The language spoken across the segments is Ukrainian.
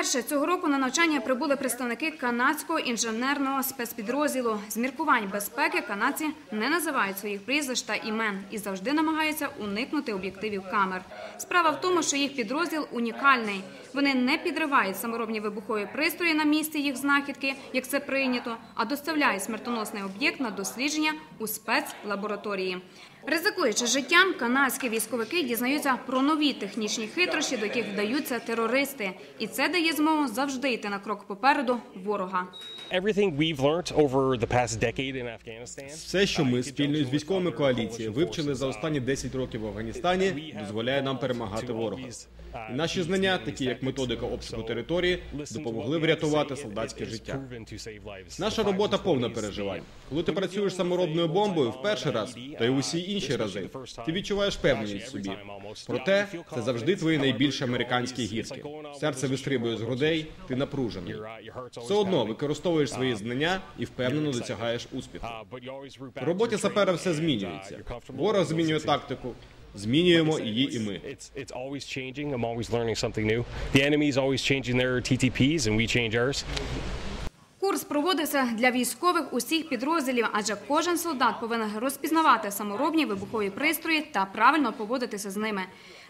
Вперше цього року на навчання прибули представники канадського інженерного спецпідрозділу. З міркувань безпеки канадці не називають своїх прізвищ та імен і завжди намагаються уникнути об'єктивів камер. Справа в тому, що їх підрозділ унікальний. Вони не підривають саморобні вибухові пристрої на місці їх знахідки, як це прийнято, а доставляють смертоносний об'єкт на дослідження у спецлабораторії. Ризикуючи життям, канадські військовики дізнаються про нові технічні хитрощі, до яких вдаються терористи, і це дає змогу завжди йти на крок попереду ворога. Everything we've learned over the past decade in Afghanistan. Все, що ми спільно з військовими коаліції вивчили за останні 10 років в Афганістані, дозволяє нам перемагати ворога. І наші знання, такі як методика обшуку території, допомогли врятувати солдатське життя. Наша робота повна переживань. Коли ти працюєш саморобною бомбою в перший раз, та й усі інші рази, ти відчуваєш певність в собі. Проте це завжди твої найбільші американські гірки. Серце вистрибує з грудей, ти напружений. Все одно використовуєш свої знання і впевнено досягаєш успіху. В роботі сапера все змінюється. Ворог змінює тактику, змінюємо її і ми. Always changing. I'm always learning something new. The enemy is always changing their TTPs, and we change ours. Курс проводився для військових усіх підрозділів, адже кожен солдат повинен розпізнавати саморобні вибухові пристрої та правильно поводитися з ними.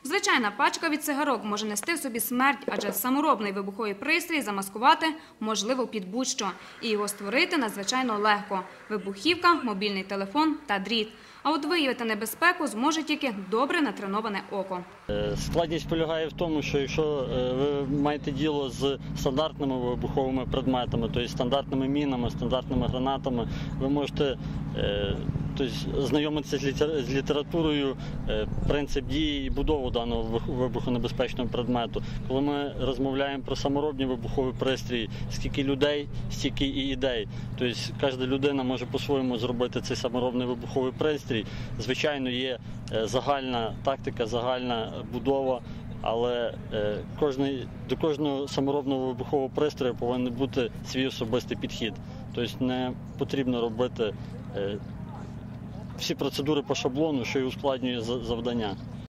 Звичайна пачка від цигарок може нести в собі смерть, адже саморобний вибуховий пристрій замаскувати можливо під будь-що, і його створити надзвичайно легко: вибухівка, мобільний телефон та дріт. А от виявити небезпеку зможе тільки добре натреноване око. Е, Складність полягає в тому, що якщо е, ви маєте діло з стандартними вибуховими предметами, тобто стандартними мінами, стандартними гранатами, ви можете е, тобто, знайомитися з літер- з літературою, е, принцип дії і будову даного вибух- вибухонебезпечного предмету. Коли ми розмовляємо про саморобні вибухові пристрої, скільки людей, стільки і ідей. Тобто кожна людина може по-своєму зробити цей саморобний вибуховий пристрій. Звичайно, є е, загальна тактика, загальна будова. Але е, кожний, до кожного саморобного вибухового пристрою повинен бути свій особистий підхід. Тобто не потрібно робити всі процедури по шаблону, що і ускладнює за- завдання.